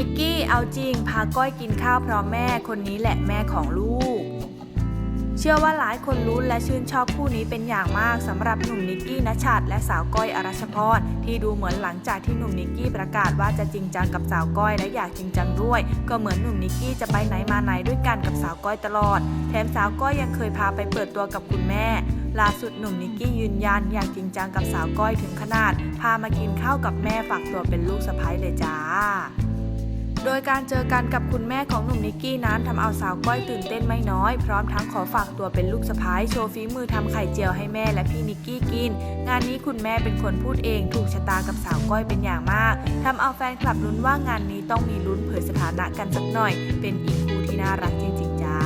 นิกกี้เอาจริงพาก้อยกินข้าวพร้อมแม่คนนี้แหละแม่ของลูก เชื่อว่าหลายคนรู้และชื่นชอบคู่นี้เป็นอย่างมากสำหรับหนุ่มนิกกี้นชัดและสาวก้อยอรัชพรที่ดูเหมือนหลังจากที่หนุ่มนิกกี้ประกาศว่าจะจริงจังกับสาวก้อยและอยากจริงจังด้วย ก็เหมือนหนุ่มนิกกี้จะไปไหนมาไหนด้วยกันกับสาวก้อยตลอด แถมสาวก้อยยังเคยพาไปเปิดตัวกับคุณแม่ล่าสุดหนุ่มนิกกี้ยืนยันอยากจริงจังกับสาวก้อยถึงขนาด พามากินข้าวกับแม่ฝากตัวเป็นลูกสะใภ้เลยจ้า โดยการเจอกันกับคุณแม่ของหนุ่มนิกกี้นั้นทำเอาสาวก้อยตื่นเต้นไม่น้อย พร้อมทั้งขอฝากตัวเป็นลูกสะพ้ายโชว์ฝีมือทำไข่เจียวให้แม่และพี่นิกกี้กิน งานนี้คุณแม่เป็นคนพูดเองถูกชะตากับสาวก้อยเป็นอย่างมากทำเอาแฟนคลับลุ้นว่างานนี้ต้องมีลุ้นเผยสถานะกันสักหน่อย เป็นอีกคู่ที่น่ารักจริงๆจ้า